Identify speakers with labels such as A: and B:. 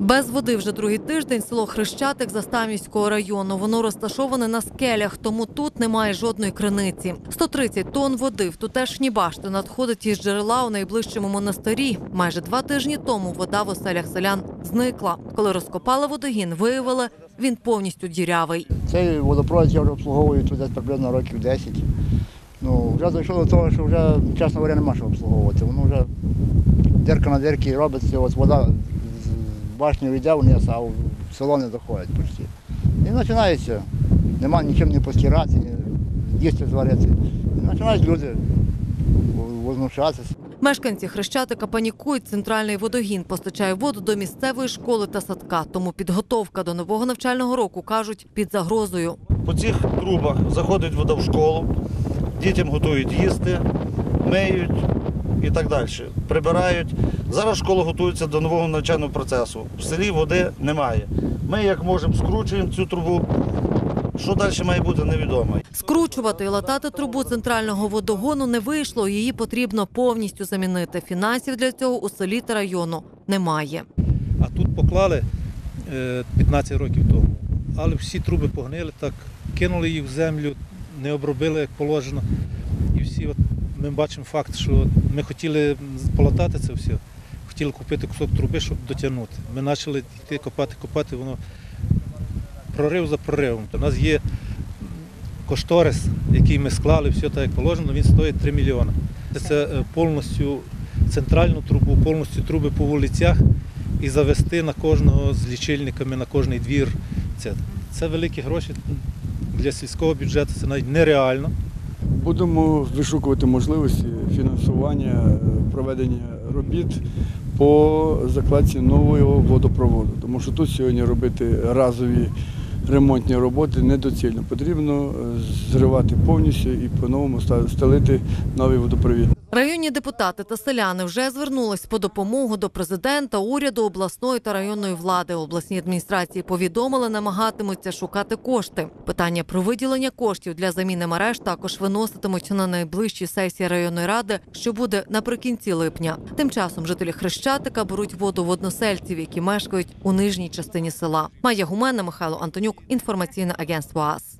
A: Без води вже другий тиждень село Хрещатик Заставнівського району. Воно розташоване на скелях, тому тут немає жодної криниці. 130 тонн води в тутешні башти надходить із джерела у найближчому монастирі. Майже два тижні тому вода в оселях селян зникла. Коли розкопали водогін, виявили, він повністю дірявий.
B: Цей водопровід я вже обслуговую тут десь приблизно років 10. Ну, вже дійшло до того, що вже, чесно говоря, нема що обслуговувати. Воно вже дирка на дирки робиться, от вода з башні йде вниз, а в село не доходить почти. І починається. Нема нічим не постирати, ні їсти зварити. І починають люди возмущатися.
A: Мешканці Хрещатика панікують. Центральний водогін постачає воду до місцевої школи та садка. Тому підготовка до нового навчального року кажуть під загрозою.
C: По цих трубах заходить вода в школу, дітям готують їсти, миють і так далі. Прибирають. Зараз школа готується до нового навчального процесу. В селі води немає. Ми як можемо скручуємо цю трубу. Що далі має бути, невідомо.
A: Скручувати і латати трубу центрального водогону не вийшло. Її потрібно повністю замінити. Фінансів для цього у селі та району немає.
D: А тут поклали е, 15 років тому. Але всі труби погнили, так кинули їх в землю, не обробили як положено. І всі, от, ми бачимо факт, що ми хотіли полатати це все, хотіли купити кусок труби, щоб дотягнути. Ми почали йти копати, копати, воно прорив за проривом. У нас є кошторис, який ми склали, все так як положено, він стоїть 3 мільйони. Це е, повністю центральну трубу, повністю труби по вулицях і завести на кожного з лічильниками, на кожний двір. Це, це великі гроші для сільського бюджету, це навіть нереально.
E: Будемо вишукувати можливості фінансування е, проведення робіт по закладці нового водопроводу. Тому що тут сьогодні робити разові ремонтні роботи недоцільно. Потрібно е, зривати повністю і по-новому стелити новий водопровід.
A: Районні депутати та селяни вже звернулись по допомогу до президента, уряду, обласної та районної влади. Обласні адміністрації повідомили, намагатимуться шукати кошти. Питання про виділення коштів для заміни мереж також виноситимуть на найближчій сесії районної ради, що буде наприкінці липня. Тим часом жителі Хрещатика беруть воду в односельців, які мешкають у нижній частині села. Майя Гумена, Михайло Антонюк, інформаційне агентство АС.